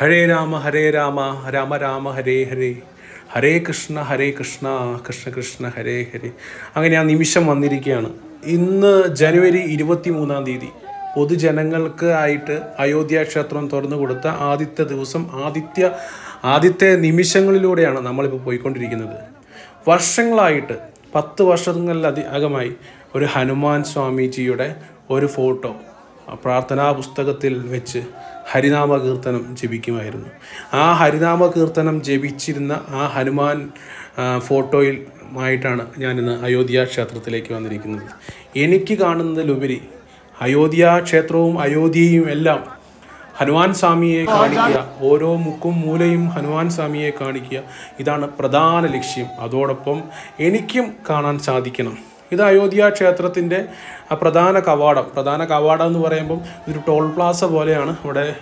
ഹരേ രാമ ഹരേ രാമ രാമ രാമ ഹരേ ഹരേ. ഹരേ കൃഷ്ണ ഹരേ കൃഷ്ണ കൃഷ്ണ കൃഷ്ണ ഹരേ ഹരേ. അങ്ങനെ ആ നിമിഷം വന്നിരിക്കുകയാണ്. ഇന്ന് ജനുവരി ഇരുപത്തി മൂന്നാം തീയതി പൊതുജനങ്ങൾക്ക് ആയിട്ട് അയോധ്യ ക്ഷേത്രം തുറന്നു കൊടുത്ത ആദ്യത്തെ ദിവസം ആദിത്യ ആദ്യത്തെ നിമിഷങ്ങളിലൂടെയാണ് നമ്മളിപ്പോൾ പോയിക്കൊണ്ടിരിക്കുന്നത്. വർഷങ്ങളായിട്ട് പത്ത് വർഷങ്ങളിലധികമായി ഒരു ഹനുമാൻ സ്വാമിജിയുടെ ഒരു ഫോട്ടോ പ്രാർത്ഥനാ പുസ്തകത്തിൽ വെച്ച് ഹരിനാമ കീർത്തനം ജപിക്കുമായിരുന്നു. ആ ഹരിനാമ കീർത്തനം ജപിച്ചിരുന്ന ആ ഹനുമാൻ ഫോട്ടോയിൽ ആയിട്ടാണ് ഞാനിന്ന് അയോധ്യ ക്ഷേത്രത്തിലേക്ക് വന്നിരിക്കുന്നത്. എനിക്ക് കാണുന്നതിലുപരി അയോധ്യ ക്ഷേത്രവും അയോധ്യയും എല്ലാം ഹനുമാൻ സ്വാമിയെ കാണിക്കുക ഓരോ മുക്കും മൂലയും ഹനുമാൻ സ്വാമിയെ കാണിക്കുക ഇതാണ് പ്രധാന ലക്ഷ്യം. അതോടൊപ്പം എനിക്കും കാണാൻ സാധിക്കണം. ഇത് അയോധ്യ ക്ഷേത്രത്തിന്റെ പ്രധാന കവാടം. പ്രധാന കവാടം എന്ന് പറയുമ്പം ഒരു ടോൾ പ്ലാസ പോലെയാണ് ഇവിടെ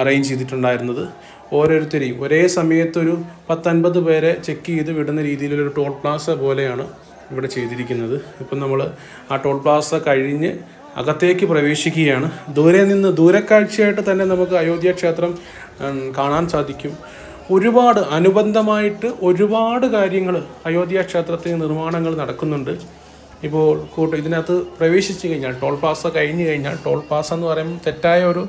അറേഞ്ച് ചെയ്തിട്ടുണ്ടായിരുന്നത്. ഓരോരുത്തരെയും ഒരേ സമയത്തൊരു പത്തൻപത് പേരെ ചെക്ക് ചെയ്ത് വിടുന്ന രീതിയിലൊരു ടോൾ പ്ലാസ പോലെയാണ് ഇവിടെ ചെയ്തിരിക്കുന്നത്. ഇപ്പം നമ്മൾ ആ ടോൾ പ്ലാസ കഴിഞ്ഞ് അകത്തേക്ക് പ്രവേശിക്കുകയാണ്. ദൂരെ നിന്ന് ദൂരക്കാഴ്ചയായിട്ട് തന്നെ നമുക്ക് അയോധ്യ ക്ഷേത്രം കാണാൻ സാധിക്കും. ഒരുപാട് അനുബന്ധമായിട്ട് ഒരുപാട് കാര്യങ്ങൾ അയോധ്യ ക്ഷേത്രത്തിൽ നിർമ്മാണങ്ങൾ നടക്കുന്നുണ്ട്. ഇപ്പോൾ കൂട്ട് ഇതിനകത്ത് പ്രവേശിച്ചു കഴിഞ്ഞാൽ ടോൾ പാസ് കഴിഞ്ഞ് കഴിഞ്ഞാൽ ടോൾ പാസ് എന്ന് പറയുമ്പോൾ തെറ്റായ ഒരു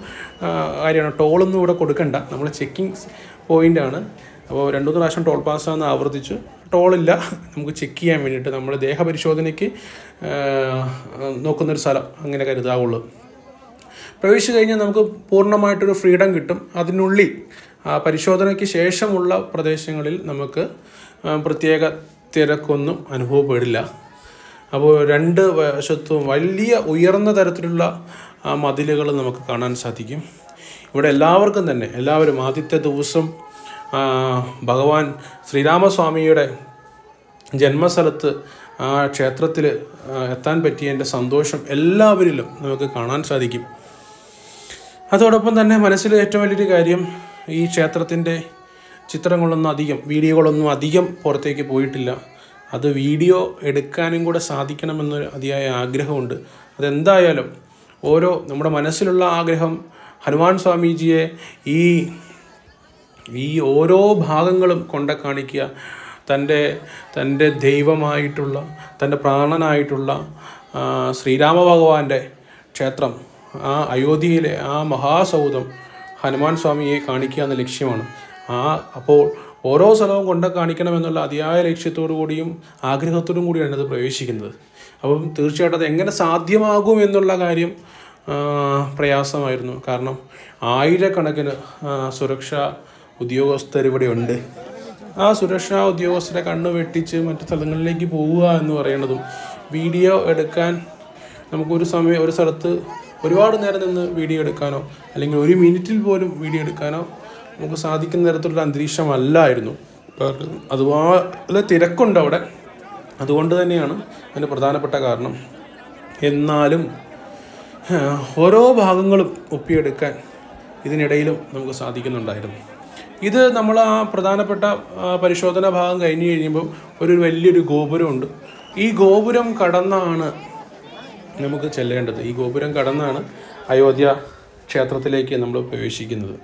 കാര്യമാണ്. ടോളൊന്നും ഇവിടെ കൊടുക്കണ്ട. നമ്മൾ ചെക്കിംഗ് പോയിന്റാണ് അപ്പോൾ രണ്ടു മൂന്ന് പ്രാവശ്യം ടോൾ പാസ്സാന്ന് ആവർത്തിച്ചു. ടോളില്ല നമുക്ക് ചെക്ക് ചെയ്യാൻ വേണ്ടിയിട്ട് നമ്മൾ ദേഹപരിശോധനയ്ക്ക് നോക്കുന്നൊരു സ്ഥലം അങ്ങനെ കരുതാവുള്ളൂ. പ്രവേശിച്ച് കഴിഞ്ഞാൽ നമുക്ക് പൂർണമായിട്ടൊരു ഫ്രീഡം കിട്ടും. അതിനുള്ളിൽ പരിശോധനയ്ക്ക് ശേഷമുള്ള പ്രദേശങ്ങളിൽ നമുക്ക് പ്രത്യേക തിരക്കൊന്നും അനുഭവപ്പെടില്ല. അപ്പോൾ രണ്ട് വശത്തും വലിയ ഉയർന്ന തരത്തിലുള്ള മതിലുകൾ നമുക്ക് കാണാൻ സാധിക്കും. ഇവിടെ എല്ലാവർക്കും തന്നെ എല്ലാവരും ആദ്യത്തെ ദിവസം ഭഗവാൻ ശ്രീരാമസ്വാമിയുടെ ജന്മസ്ഥലത്ത് ആ ക്ഷേത്രത്തിൽ എത്താൻ പറ്റിയതിന്റെ സന്തോഷം എല്ലാവരിലും നമുക്ക് കാണാൻ സാധിക്കും. അതോടൊപ്പം തന്നെ മനസ്സിൽ ഏറ്റവും വലിയൊരു കാര്യം ഈ ക്ഷേത്രത്തിന്റെ ചിത്രങ്ങളൊന്നും അധികം വീഡിയോകളൊന്നും അധികം പുറത്തേക്ക് പോയിട്ടില്ല. അത് വീഡിയോ എടുക്കാനും കൂടെ സാധിക്കണമെന്നൊരു അതിയായ ആഗ്രഹമുണ്ട്. അതെന്തായാലും ഓരോ നമ്മുടെ മനസ്സിലുള്ള ആഗ്രഹം ഹനുമാൻ സ്വാമിജിയെ ഈ ഈ ഓരോ ഭാഗങ്ങളും കൊണ്ട കാണിക്കുക തന്റെ തന്റെ ദൈവമായിട്ടുള്ള തന്റെ പ്രാണനായിട്ടുള്ള ശ്രീരാമ ഭഗവാന്റെ ക്ഷേത്രം ആ അയോധ്യയിലെ ആ മഹാസൗധം ഹനുമാൻ സ്വാമിയെ കാണിക്കുക എന്ന ലക്ഷ്യമാണ്. ആ അപ്പോൾ ഓരോ സ്ഥലവും കൊണ്ട കാണിക്കണമെന്നുള്ള അതിയായ ലക്ഷ്യത്തോടു കൂടിയും ആഗ്രഹത്തോടും കൂടിയാണ് അത് പ്രവേശിക്കുന്നത്. അപ്പം തീർച്ചയായിട്ടും അത് എങ്ങനെ സാധ്യമാകും എന്നുള്ള കാര്യം പ്രയാസമായിരുന്നു. കാരണം ആയിരക്കണക്കിന് സുരക്ഷാ ഉദ്യോഗസ്ഥർ ഇവിടെ ഉണ്ട്. ആ സുരക്ഷാ ഉദ്യോഗസ്ഥരെ കണ്ണ് വെട്ടിച്ച് മറ്റു സ്ഥലങ്ങളിലേക്ക് പോവുക എന്ന് പറയുന്നതും വീഡിയോ എടുക്കാൻ നമുക്കൊരു സമയം ഒരു സ്ഥലത്ത് ഒരുപാട് നേരം നിന്ന് വീഡിയോ എടുക്കാനോ അല്ലെങ്കിൽ ഒരു മിനിറ്റിൽ പോലും വീഡിയോ എടുക്കാനോ നമുക്ക് സാധിക്കുന്ന തരത്തിലുള്ള അന്തരീക്ഷമല്ലായിരുന്നു. അതുപോലെ തിരക്കുണ്ട് അവിടെ. അതുകൊണ്ട് തന്നെയാണ് അതിന് പ്രധാനപ്പെട്ട കാരണം. എന്നാലും ഓരോ ഭാഗങ്ങളും ഒപ്പിയെടുക്കാൻ ഇതിനിടയിലും നമുക്ക് സാധിക്കുന്നുണ്ടായിരുന്നു. ഇത് നമ്മൾ ആ പ്രധാനപ്പെട്ട പരിശോധനാ ഭാഗം കഴിഞ്ഞ് കഴിയുമ്പോൾ ഒരു വലിയൊരു ഗോപുരമുണ്ട്. ഈ ഗോപുരം കടന്നാണ് നമുക്ക് ചെല്ലേണ്ടത്. ഈ ഗോപുരം കടന്നാണ് അയോധ്യ ക്ഷേത്രത്തിലേക്ക് നമ്മൾ പ്രവേശിക്കുന്നത്.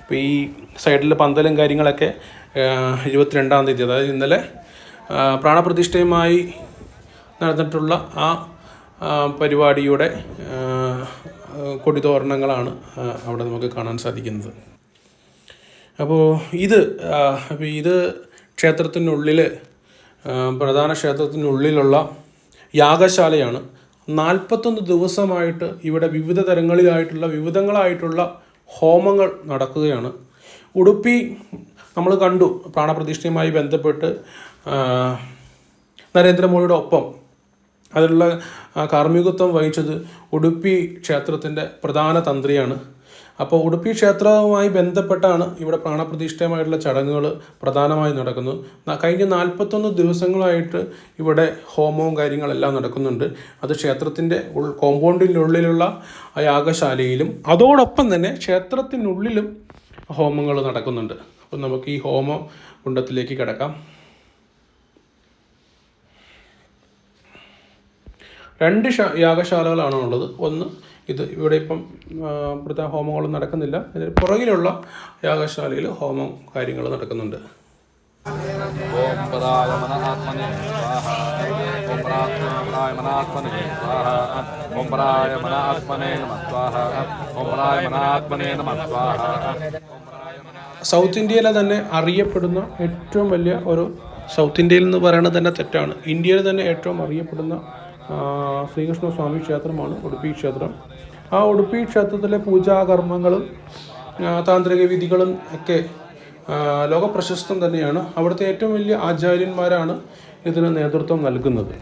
അപ്പോൾ ഈ സൈഡിൽ പന്തലും കാര്യങ്ങളൊക്കെ ഇരുപത്തിരണ്ടാം തീയതി അതായത് ഇന്നലെ പ്രാണപ്രതിഷ്ഠയുമായി നടന്നിട്ടുള്ള ആ പരിപാടിയുടെ കൊടിതോരണങ്ങളാണ് അവിടെ നമുക്ക് കാണാൻ സാധിക്കുന്നത്. അപ്പോൾ ഇത് അപ്പോൾ ഇത് ക്ഷേത്രത്തിനുള്ളിൽ പ്രധാന ക്ഷേത്രത്തിനുള്ളിലുള്ള യാഗശാലയാണ് നാൽപ്പത്തൊന്ന് ദിവസമായിട്ട് ഇവിടെ വിവിധ തരങ്ങളിലായിട്ടുള്ള വിവിധങ്ങളായിട്ടുള്ള ഹോമങ്ങൾ നടക്കുകയാണ്. ഉടുപ്പി നമ്മൾ കണ്ടു പ്രാണപ്രതിഷ്ഠയുമായി ബന്ധപ്പെട്ട് നരേന്ദ്രമോദിയുടെ ഒപ്പം അതിലുള്ള കാർമ്മികത്വം വഹിച്ചത് ഉടുപ്പി ക്ഷേത്രത്തിന്റെ പ്രധാന തന്ത്രിയാണ്. അപ്പോൾ ഉടുപ്പി ക്ഷേത്രവുമായി ബന്ധപ്പെട്ടാണ് ഇവിടെ പ്രാണപ്രതിഷ്ഠയമായിട്ടുള്ള ചടങ്ങുകൾ പ്രധാനമായി നടക്കുന്നത് കഴിഞ്ഞ നാൽപ്പത്തൊന്ന് ദിവസങ്ങളായിട്ട് ഇവിടെ ഹോമവും കാര്യങ്ങളെല്ലാം നടക്കുന്നുണ്ട്. അത് ക്ഷേത്രത്തിന്റെ ഉൾ കോമ്പൗണ്ടിനുള്ളിലുള്ള യാഗശാലയിലും അതോടൊപ്പം തന്നെ ക്ഷേത്രത്തിനുള്ളിലും ഹോമങ്ങൾ നടക്കുന്നുണ്ട്. അപ്പം നമുക്ക് ഈ ഹോമ കുണ്ടത്തിലേക്ക് കിടക്കാം. രണ്ട് യാഗശാലകളാണ് ഉള്ളത് ഒന്ന് ഇത് ഇവിടെ ഇപ്പം പ്രത്യേക ഇവിടുത്തെ ഹോമങ്ങളും നടക്കുന്നില്ല. ഇതിന് പുറകിലുള്ള യാഗശാലയിൽ ഹോമം കാര്യങ്ങൾ നടക്കുന്നുണ്ട്. ഓം ഓം ഓം പരായ മനാത്മനെ നമ സ്വാഹ. ഓം പരായ മനാത്മനെ നമ സ്വാഹ. സൗത്ത് ഇന്ത്യയിലെ തന്നെ അറിയപ്പെടുന്ന ഏറ്റവും വലിയ ഒരു സൗത്ത് ഇന്ത്യയിൽ എന്ന് പറയുന്നത് തന്നെ തെറ്റാണ്. ഇന്ത്യയിൽ തന്നെ ഏറ്റവും അറിയപ്പെടുന്ന ശ്രീകൃഷ്ണസ്വാമി ശ്രീകൃഷ്ണ സ്വാമി ക്ഷേത്രമാണ് ഉടുപ്പി ക്ഷേത്രം. ആ ഉടുപ്പി ക്ഷേത്രത്തിലെ പൂജാകർമ്മങ്ങളും താന്ത്രിക വിധികളും ഒക്കെ ലോകപ്രശസ്തം തന്നെയാണ്. അവിടുത്തെ ഏറ്റവും വലിയ ആചാര്യന്മാരാണ് ഇതിന് നേതൃത്വം നൽകുന്നത്.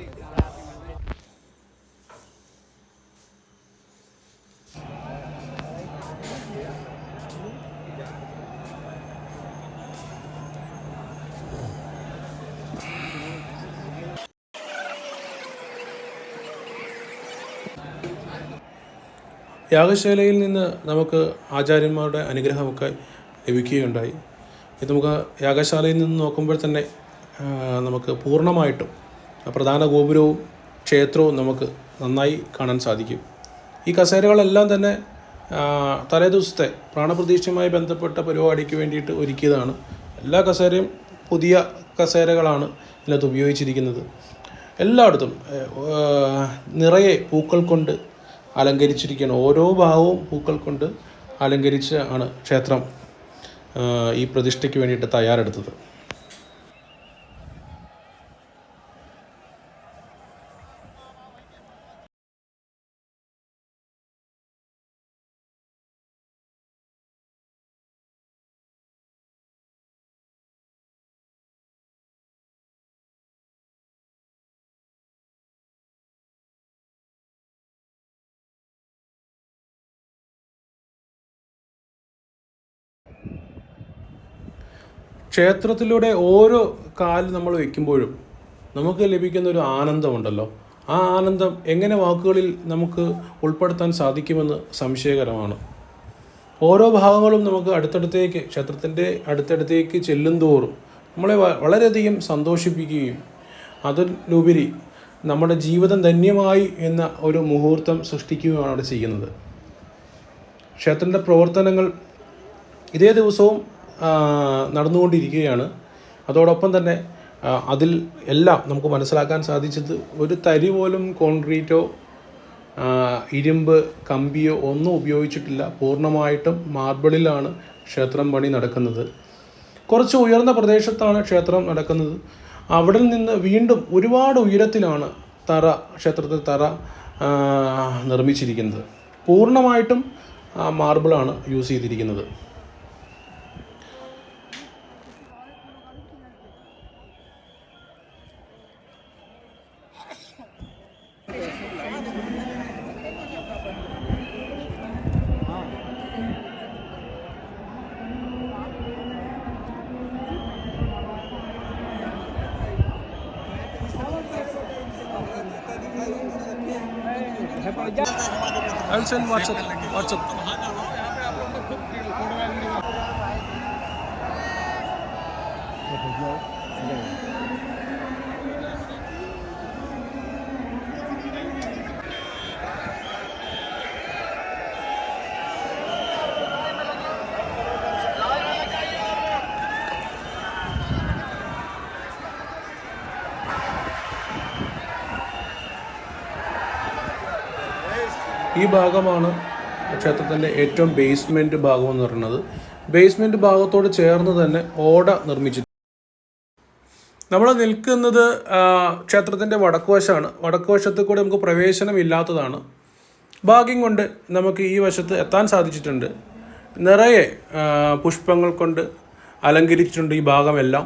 യാഗശാലയിൽ നിന്ന് നമുക്ക് ആചാര്യന്മാരുടെ അനുഗ്രഹമൊക്കെ ലഭിക്കുകയുണ്ടായി. ഇത് നമുക്ക് യാഗശാലയിൽ നിന്ന് നോക്കുമ്പോൾ തന്നെ നമുക്ക് പൂർണമായിട്ടും പ്രധാന ഗോപുരവും ക്ഷേത്രവും നമുക്ക് നന്നായി കാണാൻ സാധിക്കും. ഈ കസേരകളെല്ലാം തന്നെ ആ, തലേ ദിവസത്തെ പ്രാണപ്രതീക്ഷയുമായി ബന്ധപ്പെട്ട പരിപാടിക്ക് വേണ്ടിയിട്ട് ഒരുക്കിയതാണ്. എല്ലാ കസേരയും പുതിയ കസേരകളാണ് ഇതിനകത്ത് ഉപയോഗിച്ചിരിക്കുന്നത്. എല്ലായിടത്തും നിറയെ പൂക്കൾ കൊണ്ട് അലങ്കരിച്ചിരിക്കുകയാണ്. ഓരോ ഭാഗവും പൂക്കൾ കൊണ്ട് അലങ്കരിച്ച് ആണ് ക്ഷേത്രം ഈ പ്രതിഷ്ഠയ്ക്ക് വേണ്ടിയിട്ട് തയ്യാറെടുത്തത്. ക്ഷേത്രത്തിലൂടെ ഓരോ കാൽ നമ്മൾ വെക്കുമ്പോഴും നമുക്ക് ലഭിക്കുന്ന ഒരു ആനന്ദമുണ്ടല്ലോ. ആ ആനന്ദം എങ്ങനെ വാക്കുകളിൽ നമുക്ക് ഉൾപ്പെടുത്താൻ സാധിക്കുമെന്ന് സംശയകരമാണ്. ഓരോ ഭാഗങ്ങളും നമുക്ക് അടുത്തടുത്തേക്ക് ക്ഷേത്രത്തിന്റെ അടുത്തടുത്തേക്ക് ചെല്ലും തോറും നമ്മളെ വളരെയധികം സന്തോഷിപ്പിക്കുകയും അതിലുപരി നമ്മുടെ ജീവിതം ധന്യമായി എന്ന ഒരു മുഹൂർത്തം സൃഷ്ടിക്കുകയാണ് അവിടെ ചെയ്യുന്നത്. ക്ഷേത്രത്തിന്റെ പ്രവർത്തനങ്ങൾ ഇതേ ദിവസവും നടന്നുകൊണ്ടിരിക്കുകയാണ്. അതോടൊപ്പം തന്നെ അതിൽ എല്ലാം നമുക്ക് മനസ്സിലാക്കാൻ സാധിച്ചത് ഒരു തരി പോലും കോൺക്രീറ്റോ ഇരുമ്പ് കമ്പിയോ ഒന്നും ഉപയോഗിച്ചിട്ടില്ല. പൂർണമായിട്ടും മാർബിളിലാണ് ക്ഷേത്രം പണി നടക്കുന്നത്. കുറച്ച് ഉയർന്ന പ്രദേശത്താണ് ക്ഷേത്രം നടക്കുന്നത്. അവിടെ നിന്ന് വീണ്ടും ഒരുപാട് ഉയരത്തിലാണ് തറ ക്ഷേത്രത്തിൽ തറ നിർമ്മിച്ചിരിക്കുന്നത്. പൂർണമായിട്ടും മാർബിളാണ് യൂസ് ചെയ്തിരിക്കുന്നത്. I'll send WhatsApp. WhatsApp. ഈ ഭാഗമാണ് ക്ഷേത്രത്തിന്റെ ഏറ്റവും ബേസ്മെന്റ് ഭാഗം എന്ന് പറയുന്നത്. ബേസ്മെന്റ് ഭാഗത്തോട് ചേർന്ന് തന്നെ ഓട നിർമ്മിച്ചിട്ടുണ്ട്. നമ്മൾ നിൽക്കുന്നത് ക്ഷേത്രത്തിന്റെ വടക്കുവശമാണ്. വടക്കുവശത്ത് കൂടെ നമുക്ക് പ്രവേശനമില്ലാത്തതാണ് ഭാഗ്യം കൊണ്ട് നമുക്ക് ഈ വശത്ത് എത്താൻ സാധിച്ചിട്ടുണ്ട്. നിറയെ പുഷ്പങ്ങൾ കൊണ്ട് അലങ്കരിച്ചിട്ടുണ്ട് ഈ ഭാഗമെല്ലാം.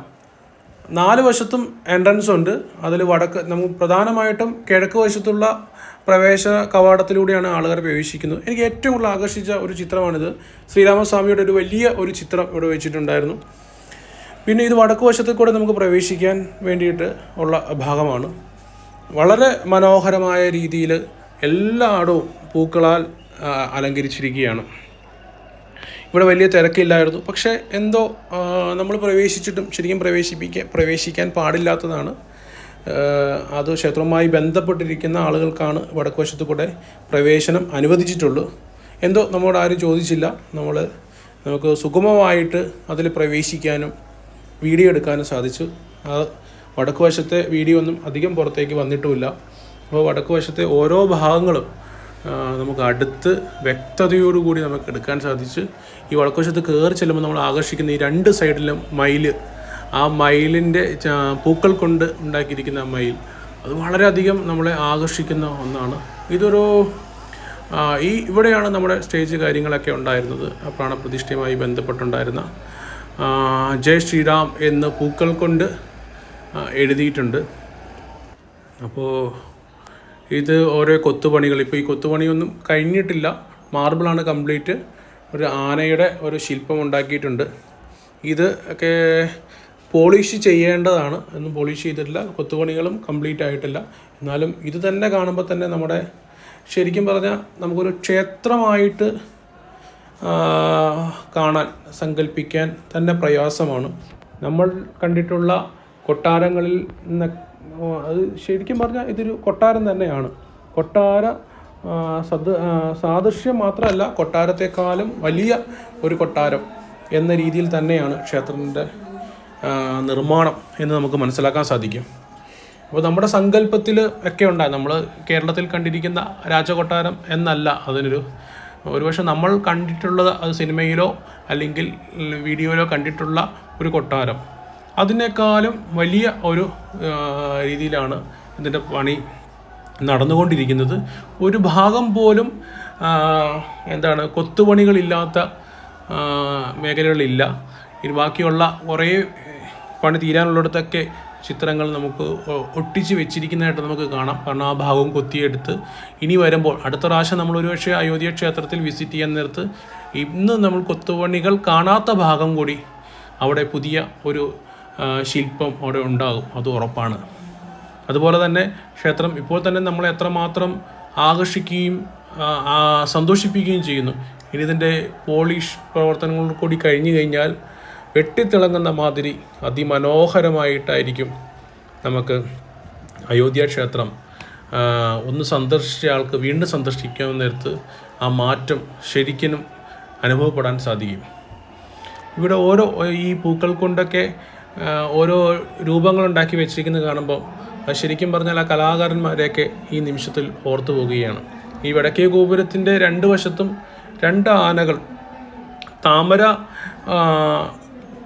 നാല് വശത്തും എൻട്രൻസ് ഉണ്ട്. അതിൽ വടക്ക് നമുക്ക് പ്രധാനമായിട്ടും കിഴക്ക് വശത്തുള്ള പ്രവേശ കവാടത്തിലൂടെയാണ് ആളുകൾ പ്രവേശിക്കുന്നത്. എനിക്ക് ഏറ്റവും കൂടുതൽ ആകർഷിച്ച ഒരു ചിത്രമാണിത്. ശ്രീരാമസ്വാമിയുടെ ഒരു വലിയ ഒരു ചിത്രം ഇവിടെ വെച്ചിട്ടുണ്ടായിരുന്നു. പിന്നെ ഇത് വടക്ക് വശത്തു കൂടെ നമുക്ക് പ്രവേശിക്കാൻ വേണ്ടിയിട്ട് ഉള്ള ഭാഗമാണ്. വളരെ മനോഹരമായ രീതിയിൽ എല്ലായിടവും പൂക്കളാൽ അലങ്കരിച്ചിരിക്കുകയാണ്. ഇവിടെ വലിയ തിരക്കില്ലായിരുന്നു. പക്ഷേ എന്തോ നമ്മൾ പ്രവേശിച്ചിട്ടും ശരിക്കും പ്രവേശിപ്പിക്കാൻ പ്രവേശിക്കാൻ പാടില്ലാത്തതാണ്. അത് ക്ഷേത്രവുമായി ബന്ധപ്പെട്ടിരിക്കുന്ന ആളുകൾക്കാണ് വടക്കുവശത്ത് കൂടെ പ്രവേശനം അനുവദിച്ചിട്ടുള്ളൂ. എന്തോ നമ്മളോട് ആരും ചോദിച്ചില്ല. നമ്മൾ നമുക്ക് സുഗമമായിട്ട് അതിൽ പ്രവേശിക്കാനും വീഡിയോ എടുക്കാനും സാധിച്ചു. ആ വടക്കുവശത്തെ വീഡിയോ ഒന്നും അധികം പുറത്തേക്ക് വന്നിട്ടുമില്ല. അപ്പോൾ വടക്കുവശത്തെ ഓരോ ഭാഗങ്ങളും നമുക്ക് അടുത്ത് വ്യക്തതയോടുകൂടി നമുക്ക് എടുക്കാൻ സാധിച്ച് ഈ വളക്കോശത്ത് കയറി ചെല്ലുമ്പോൾ നമ്മൾ ആകർഷിക്കുന്ന ഈ രണ്ട് സൈഡിലും മയിൽ ആ മയിലിന്റെ പൂക്കൾ കൊണ്ട് ഉണ്ടാക്കിയിരിക്കുന്ന മയിൽ. അത് വളരെയധികം നമ്മളെ ആകർഷിക്കുന്ന ഒന്നാണ്. ഇതൊരു ഈ ഇവിടെയാണ് നമ്മുടെ സ്റ്റേജ് കാര്യങ്ങളൊക്കെ ഉണ്ടായിരുന്നത്. പ്രാണപ്രതിഷ്ഠയുമായി ബന്ധപ്പെട്ടുണ്ടായിരുന്ന ജയ് ശ്രീറാം എന്ന് പൂക്കൾ കൊണ്ട് എഴുതിയിട്ടുണ്ട്. അപ്പോൾ ഇത് ഓരോ കൊത്തുപണികൾ. ഇപ്പോൾ ഈ കൊത്തുപണിയൊന്നും കഴിഞ്ഞിട്ടില്ല. മാർബിളാണ് കംപ്ലീറ്റ്. ഒരു ആനയുടെ ഒരു ശില്പം ഉണ്ടാക്കിയിട്ടുണ്ട്. ഇത് ഒക്കെ പോളിഷ് ചെയ്യേണ്ടതാണ്. ഒന്നും പോളിഷ് ചെയ്തിട്ടില്ല. കൊത്തുപണികളും കംപ്ലീറ്റ് ആയിട്ടില്ല. എന്നാലും ഇത് തന്നെ കാണുമ്പോൾ തന്നെ നമ്മുടെ ശരിക്കും പറഞ്ഞാൽ നമുക്കൊരു ക്ഷേത്രമായിട്ട് കാണാൻ സങ്കല്പിക്കാൻ തന്നെ പ്രയാസമാണ്. നമ്മൾ കണ്ടിട്ടുള്ള കൊട്ടാരങ്ങളിൽ നിന്ന് അത് ശരിക്കും പറഞ്ഞാൽ ഇതൊരു കൊട്ടാരം തന്നെയാണ്. കൊട്ടാര സദ സദ് സാദൃശ്യം മാത്രമല്ല കൊട്ടാരത്തെക്കാളും വലിയ ഒരു കൊട്ടാരം എന്ന രീതിയിൽ തന്നെയാണ് ക്ഷേത്രത്തിന്റെ നിർമ്മാണം എന്ന് നമുക്ക് മനസ്സിലാക്കാൻ സാധിക്കും. അപ്പോൾ നമ്മുടെ സങ്കല്പത്തിൽ ഒക്കെ ഉണ്ടായി. നമ്മൾ കേരളത്തിൽ കണ്ടിരിക്കുന്ന രാജകൊട്ടാരം എന്നല്ല അതിനൊരു ഒരുപക്ഷെ നമ്മൾ കണ്ടിട്ടുള്ളത് അത് സിനിമയിലോ അല്ലെങ്കിൽ വീഡിയോയിലോ കണ്ടിട്ടുള്ള ഒരു കൊട്ടാരം. അതിനേക്കാളും വലിയ ഒരു രീതിയിലാണ് ഇതിന്റെ പണി നടന്നുകൊണ്ടിരിക്കുന്നത്. ഒരു ഭാഗം പോലും എന്താണ് കൊത്തുപണികളില്ലാത്ത മേഖലകളില്ല ഇനി ബാക്കിയുള്ള കുറേ പണി തീരാനുള്ളിടത്തൊക്കെ ചിത്രങ്ങൾ നമുക്ക് ഒട്ടിച്ച് വെച്ചിരിക്കുന്നതായിട്ട് നമുക്ക് കാണാം. കാരണം ആ ഭാഗവും കൊത്തിയെടുത്ത് ഇനി വരുമ്പോൾ അടുത്ത പ്രാവശ്യം നമ്മൾ ഒരുപക്ഷെ അയോധ്യ ക്ഷേത്രത്തിൽ വിസിറ്റ് ചെയ്യാൻ നേരത്ത് ഇന്ന് നമ്മൾ കൊത്തുപണികൾ കാണാത്ത ഭാഗം കൂടി അവിടെ പുതിയ ഒരു ശില്പം അവിടെ ഉണ്ടാകും. അത് ഉറപ്പാണ്. അതുപോലെ തന്നെ ക്ഷേത്രം ഇപ്പോൾ തന്നെ നമ്മളെ എത്രമാത്രം ആകർഷിക്കുകയും സന്തോഷിപ്പിക്കുകയും ചെയ്യുന്നു. ഇനി ഇതിന്റെ പോളിഷ് പ്രവർത്തനങ്ങൾ കൂടി കഴിഞ്ഞു കഴിഞ്ഞാൽ വെട്ടിത്തിളങ്ങുന്ന മാതിരി അതിമനോഹരമായിട്ടായിരിക്കും നമുക്ക് അയോധ്യ ക്ഷേത്രം ഒന്ന് സന്ദർശിച്ച ആൾക്ക് വീണ്ടും സന്ദർശിക്കാൻ നേരത്ത് ആ മാറ്റം ശരിക്കും അനുഭവപ്പെടാൻ സാധിക്കും. ഇവിടെ ഓരോ ഈ പൂക്കൾ കൊണ്ടൊക്കെ ഓരോ രൂപങ്ങളുണ്ടാക്കി വെച്ചിരിക്കുന്നത് കാണുമ്പോൾ ശരിക്കും പറഞ്ഞാൽ ആ കലാകാരന്മാരെയൊക്കെ ഈ നിമിഷത്തിൽ ഓർത്തു പോവുകയാണ്. ഈ വടക്കേ ഗോപുരത്തിന്റെ രണ്ട് വശത്തും രണ്ട് ആനകൾ താമര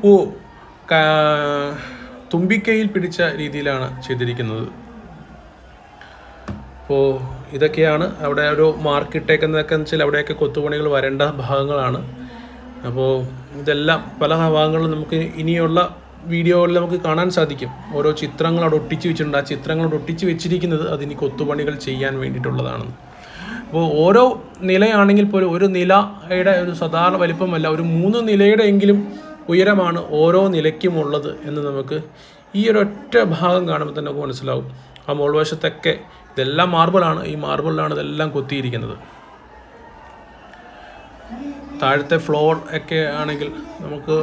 പൂ തുമ്പിക്കൈയിൽ പിടിച്ച രീതിയിലാണ് ചെയ്തിരിക്കുന്നത്. അപ്പോൾ ഇതൊക്കെയാണ് അവിടെ ഒരു മാർക്കിട്ടേക്കുന്നതൊക്കെ വെച്ചാൽ അവിടെയൊക്കെ കൊത്തുപണികൾ വരേണ്ട ഭാഗങ്ങളാണ്. അപ്പോൾ ഇതെല്ലാം പല ഭാഗങ്ങളും നമുക്ക് ഇനിയുള്ള വീഡിയോകളിൽ നമുക്ക് കാണാൻ സാധിക്കും. ഓരോ ചിത്രങ്ങൾ അവിടെ ഒട്ടിച്ച് വെച്ചിട്ടുണ്ട്. ആ ചിത്രങ്ങൾ അവിടെ ഒട്ടിച്ച് വെച്ചിരിക്കുന്നത് അതിന് കൊത്തുപണികൾ ചെയ്യാൻ വേണ്ടിയിട്ടുള്ളതാണ്. അപ്പോൾ ഓരോ നിലയാണെങ്കിൽ പോലും ഒരു നിലയുടെ ഒരു സാധാരണ വലിപ്പമല്ല ഒരു മൂന്ന് നിലയുടെ എങ്കിലും ഉയരമാണ് ഓരോ നിലയ്ക്കും ഉള്ളത് എന്ന് നമുക്ക് ഈ ഒറ്റ ഭാഗം കാണുമ്പോൾ തന്നെ നമുക്ക് മനസ്സിലാവും. ആ മോൾവശത്തൊക്കെ ഇതെല്ലാം മാർബിളാണ്. ഈ മാർബിളിലാണ് ഇതെല്ലാം കൊത്തിയിരിക്കുന്നത്. താഴത്തെ ഫ്ലോർ ഒക്കെ ആണെങ്കിൽ നമുക്ക്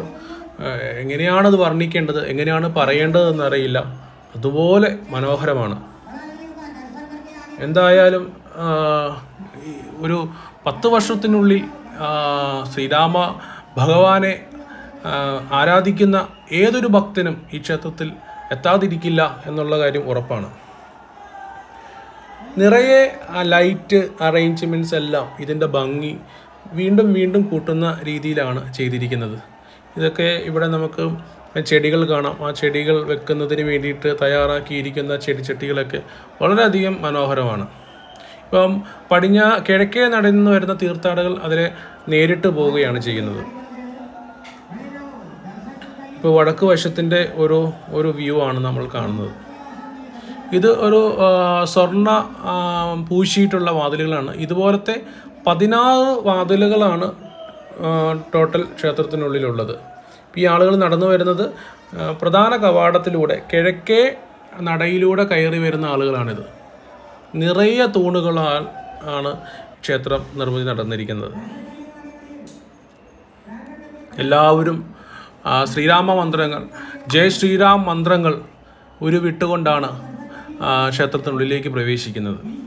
എങ്ങനെയാണത് വർണിക്കേണ്ടത് എങ്ങനെയാണ് പറയേണ്ടത് എന്നറിയില്ല അതുപോലെ മനോഹരമാണ്. എന്തായാലും ഒരു പത്ത് വർഷത്തിനുള്ളിൽ ശ്രീരാമ ഭഗവാനെ ആരാധിക്കുന്ന ഏതൊരു ഭക്തനും ഈ ക്ഷേത്രത്തിൽ എത്താതിരിക്കില്ല എന്നുള്ള കാര്യം ഉറപ്പാണ്. നിറയെ ആ ലൈറ്റ് അറേഞ്ച്മെന്റ്സ് എല്ലാം ഇതിന്റെ ഭംഗി വീണ്ടും വീണ്ടും കൂട്ടുന്ന രീതിയിലാണ് ചെയ്തിരിക്കുന്നത്. ഇതൊക്കെ ഇവിടെ നമുക്ക് ചെടികൾ കാണാം. ആ ചെടികൾ വെക്കുന്നതിന് വേണ്ടിയിട്ട് തയ്യാറാക്കിയിരിക്കുന്ന ചെടിച്ചട്ടികളൊക്കെ വളരെയധികം മനോഹരമാണ്. ഇപ്പം പടിഞ്ഞ കിഴക്കേ നടന്നു വരുന്ന തീർത്ഥാടകൾ അതിനെ നേരിട്ട് പോവുകയാണ് ചെയ്യുന്നത്. ഇപ്പോൾ വടക്ക് വശത്തിന്റെ ഒരു ഒരു വ്യൂ ആണ് നമ്മൾ കാണുന്നത്. ഇത് ഒരു സ്വർണ സ്വർണ പൂശിയിട്ടുള്ള വാതിലുകളാണ്. ഇതുപോലത്തെ പതിനാറ് വാതിലുകളാണ് ടോട്ടൽ ക്ഷേത്രത്തിനുള്ളിലുള്ളത്. ഈ ആളുകൾ നടന്നു വരുന്നത് പ്രധാന കവാടത്തിലൂടെ കിഴക്കേ നടയിലൂടെ കയറി വരുന്ന ആളുകളാണിത്. നിറയെ തൂണുകളാൽ ആണ് ക്ഷേത്രം നിർമ്മിതി നടന്നിരിക്കുന്നത്. എല്ലാവരും ശ്രീരാമ മന്ത്രങ്ങൾ ജയ് ശ്രീരാം മന്ത്രങ്ങൾ ഉരുവിട്ടുകൊണ്ടാണ് ക്ഷേത്രത്തിനുള്ളിലേക്ക് പ്രവേശിക്കുന്നത്.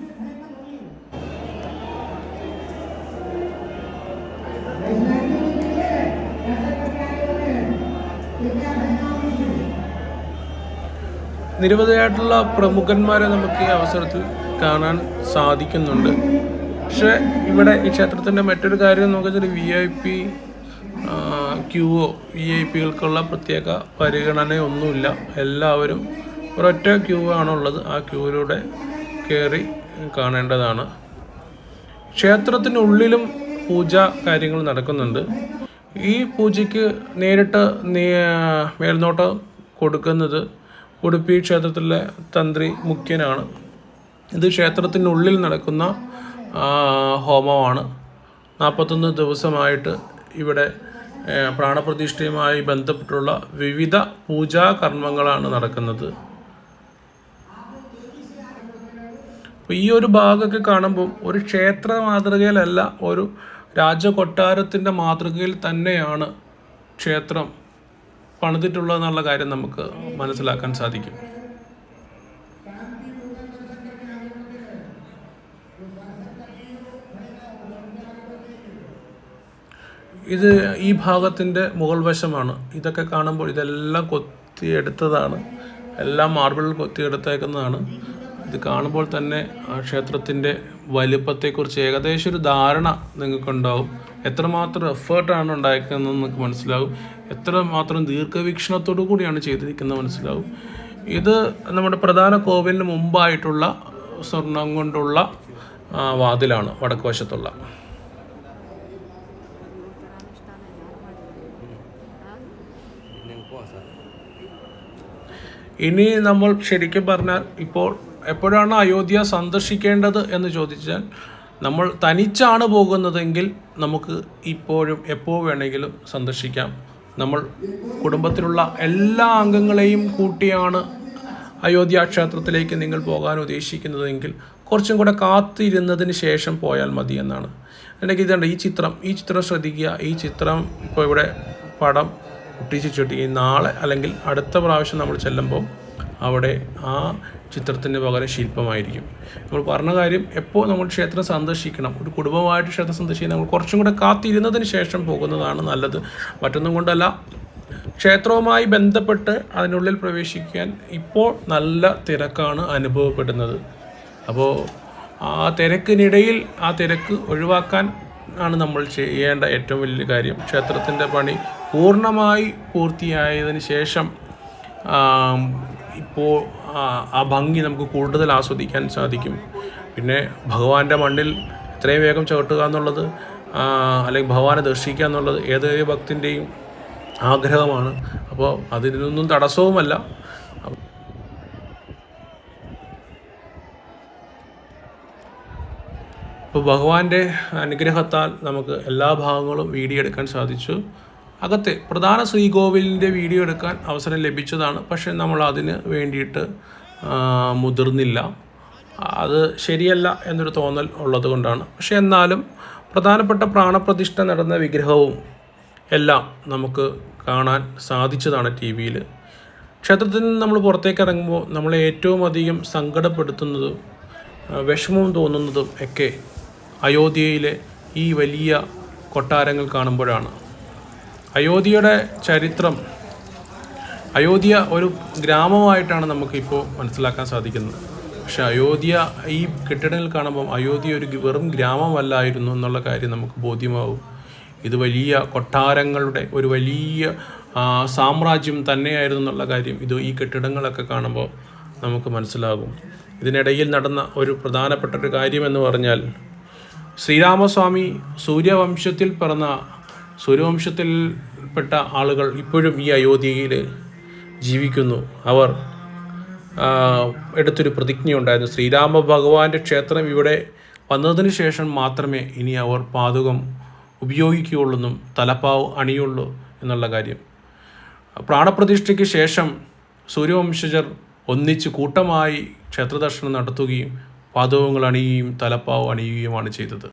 നിരവധിയായിട്ടുള്ള പ്രമുഖന്മാരെ നമുക്ക് ഈ അവസരത്തിൽ കാണാൻ സാധിക്കുന്നുണ്ട്. പക്ഷേ ഇവിടെ ഈ ക്ഷേത്രത്തിന്റെ മറ്റൊരു കാര്യം വെച്ചാൽ വി ഐ പി ക്യൂഒ വി ഐ പികൾക്കുള്ള പ്രത്യേക പരിഗണനയൊന്നുമില്ല. എല്ലാവരും ഒരൊറ്റ ക്യൂ ആണുള്ളത്. ആ ക്യൂവിലൂടെ കയറി കാണേണ്ടതാണ്. ക്ഷേത്രത്തിനുള്ളിലും പൂജ കാര്യങ്ങൾ നടക്കുന്നുണ്ട്. ഈ പൂജയ്ക്ക് നേരിട്ട് മേൽനോട്ടം കൊടുക്കുന്നത് ഉടുപ്പി ക്ഷേത്രത്തിലെ തന്ത്രി മുഖ്യനാണ്. ഇത് ക്ഷേത്രത്തിനുള്ളിൽ നടക്കുന്ന ഹോമമാണ്. നാൽപ്പത്തൊന്ന് ദിവസമായിട്ട് ഇവിടെ പ്രാണപ്രതിഷ്ഠയുമായി ബന്ധപ്പെട്ടുള്ള വിവിധ പൂജാ കർമ്മങ്ങളാണ് നടക്കുന്നത്. ഈ ഒരു ഭാഗമൊക്കെ കാണുമ്പോൾ ഒരു ക്ഷേത്ര മാതൃകയിലല്ല ഒരു രാജകൊട്ടാരത്തിന്റെ മാതൃകയിൽ തന്നെയാണ് ക്ഷേത്രം. പണിതിട്ടുള്ളതെന്നുള്ള കാര്യം നമുക്ക് മനസ്സിലാക്കാൻ സാധിക്കും. ഇത് ഈ ഭാഗത്തിന്റെ മുകൾ വശമാണ്. ഇതൊക്കെ കാണുമ്പോൾ ഇതെല്ലാം കൊത്തിയെടുത്തതാണ്. എല്ലാം മാർബിളിൽ കൊത്തിയെടുത്തേക്കുന്നതാണ്. ഇത് കാണുമ്പോൾ തന്നെ ആ ക്ഷേത്രത്തിന്റെ വലിപ്പത്തെക്കുറിച്ച് ഏകദേശം ഒരു ധാരണ നിങ്ങൾക്കുണ്ടാവും. എത്രമാത്രം എഫേർട്ടാണ് ഉണ്ടായിരിക്കുന്നതെന്ന് നിങ്ങൾക്ക് മനസ്സിലാവും. എത്രമാത്രം ദീർഘവീക്ഷണത്തോടു കൂടിയാണ് ചെയ്തിരിക്കുന്നത് മനസ്സിലാവും. ഇത് നമ്മുടെ പ്രധാന കോവിലിന് മുമ്പായിട്ടുള്ള സ്വർണം കൊണ്ടുള്ള വാതിലാണ് വടക്ക് വശത്തുള്ള. ഇനി നമ്മൾ ശരിക്കും പറഞ്ഞാൽ ഇപ്പോൾ എപ്പോഴാണ് അയോധ്യ സന്ദർശിക്കേണ്ടത് എന്ന് ചോദിച്ചാൽ നമ്മൾ തനിച്ചാണ് പോകുന്നതെങ്കിൽ നമുക്ക് ഇപ്പോഴും എപ്പോൾ വേണമെങ്കിലും സന്ദർശിക്കാം. നമ്മൾ കുടുംബത്തിലുള്ള എല്ലാ അംഗങ്ങളെയും കൂട്ടിയാണ് അയോധ്യ ക്ഷേത്രത്തിലേക്ക് നിങ്ങൾ പോകാൻ ഉദ്ദേശിക്കുന്നതെങ്കിൽ കുറച്ചും കൂടെ കാത്തിരുന്നതിന് ശേഷം പോയാൽ മതി എന്നാണ്. അല്ലെങ്കിൽ ഇതുണ്ട് ഈ ചിത്രം ഈ ചിത്രം ശ്രദ്ധിക്കുക. ഈ ചിത്രം ഇപ്പോൾ ഇവിടെ പടം ഒട്ടിച്ച് ചുട്ടി നാളെ അല്ലെങ്കിൽ അടുത്ത പ്രാവശ്യം നമ്മൾ ചെല്ലുമ്പോൾ അവിടെ ആ ചിത്രത്തിന് പകരം ശില്പമായിരിക്കും. നമ്മൾ പറഞ്ഞ കാര്യം എപ്പോൾ നമ്മൾ ക്ഷേത്രം സന്ദർശിക്കണം ഒരു കുടുംബമായിട്ട് ക്ഷേത്രം സന്ദർശിക്കാൻ നമ്മൾ കുറച്ചും കൂടെ കാത്തിരുന്നതിന് ശേഷം പോകുന്നതാണ് നല്ലത്. മറ്റൊന്നും കൊണ്ടല്ല ക്ഷേത്രവുമായി ബന്ധപ്പെട്ട് അതിനുള്ളിൽ പ്രവേശിക്കാൻ ഇപ്പോൾ നല്ല തിരക്കാണ് അനുഭവപ്പെടുന്നത്. അപ്പോൾ ആ തിരക്കിനിടയിൽ ആ തിരക്ക് ഒഴിവാക്കാൻ ആണ് നമ്മൾ ചെയ്യേണ്ട ഏറ്റവും വലിയ കാര്യം. ക്ഷേത്രത്തിന്റെ പണി പൂർണമായി പൂർത്തിയായതിന് ശേഷം ഇപ്പോൾ ആ ഭംഗി നമുക്ക് കൂടുതൽ ആസ്വദിക്കാൻ സാധിക്കും. പിന്നെ ഭഗവാന്റെ മണ്ണിൽ എത്രയും വേഗം ചവിട്ടുക എന്നുള്ളത് അല്ലെങ്കിൽ ഭഗവാനെ ദർശിക്കുക എന്നുള്ളത് ഏതൊരു ഭക്തിന്റെയും ആഗ്രഹമാണ്. അപ്പോൾ അതിനൊന്നും തടസ്സവുമല്ല. അപ്പോൾ ഭഗവാന്റെ അനുഗ്രഹത്താൽ നമുക്ക് എല്ലാ ഭാഗങ്ങളും വീഡിയോ എടുക്കാൻ സാധിച്ചു. അകത്തെ പ്രധാന ശ്രീകോവിലിന്റെ വീഡിയോ എടുക്കാൻ അവസരം ലഭിച്ചതാണ്. പക്ഷേ നമ്മൾ അതിന് വേണ്ടിയിട്ട് മുതിർന്നില്ല. അത് ശരിയല്ല എന്നൊരു തോന്നൽ ഉള്ളത് കൊണ്ടാണ്. പക്ഷേ എന്നാലും പ്രധാനപ്പെട്ട പ്രാണപ്രതിഷ്ഠ നടന്ന വിഗ്രഹവും എല്ലാം നമുക്ക് കാണാൻ സാധിച്ചതാണ് ടി വിയിൽ ക്ഷേത്രത്തിൽ നിന്ന് നമ്മൾ പുറത്തേക്ക് ഇറങ്ങുമ്പോൾ നമ്മളെ ഏറ്റവും അധികം സങ്കടപ്പെടുത്തുന്നതും വിഷമവും തോന്നുന്നതും ഒക്കെ അയോധ്യയിലെ ഈ വലിയ കൊട്ടാരങ്ങൾ കാണുമ്പോഴാണ്. അയോധ്യയുടെ ചരിത്രം അയോധ്യ ഒരു ഗ്രാമമായിട്ടാണ് നമുക്കിപ്പോൾ മനസ്സിലാക്കാൻ സാധിക്കുന്നത്. പക്ഷെ അയോധ്യ ഈ കെട്ടിടങ്ങൾ കാണുമ്പം അയോധ്യ ഒരു വെറും ഗ്രാമമല്ലായിരുന്നു എന്നുള്ള കാര്യം നമുക്ക് ബോധ്യമാവും. ഇത് വലിയ കൊട്ടാരങ്ങളുടെ ഒരു വലിയ സാമ്രാജ്യം തന്നെയായിരുന്നു എന്നുള്ള കാര്യം ഇത് ഈ കെട്ടിടങ്ങളൊക്കെ കാണുമ്പോൾ നമുക്ക് മനസ്സിലാകും. ഇതിനിടയിൽ നടന്ന ഒരു പ്രധാനപ്പെട്ട ഒരു കാര്യമെന്ന് പറഞ്ഞാൽ ശ്രീരാമസ്വാമി സൂര്യവംശത്തിൽ പിറന്ന സൂര്യവംശത്തിൽപ്പെട്ട ആളുകൾ ഇപ്പോഴും ഈ അയോധ്യയിൽ ജീവിക്കുന്നു. അവർ എടുത്തൊരു പ്രതിജ്ഞയുണ്ടായിരുന്നു. ശ്രീരാമ ഭഗവാന്റെ ക്ഷേത്രം ഇവിടെ വന്നതിന് ശേഷം മാത്രമേ ഇനി അവർ പാതുകം ഉപയോഗിക്കുകയുള്ളെന്നും തലപ്പാവ് അണിയുള്ളൂ എന്നുള്ള കാര്യം. പ്രാണപ്രതിഷ്ഠയ്ക്ക് ശേഷം സൂര്യവംശജർ ഒന്നിച്ച് കൂട്ടമായി ക്ഷേത്രദർശനം നടത്തുകയും പാതകങ്ങൾ അണിയുകയും തലപ്പാവ് അണിയുകയുമാണ് ചെയ്തത്.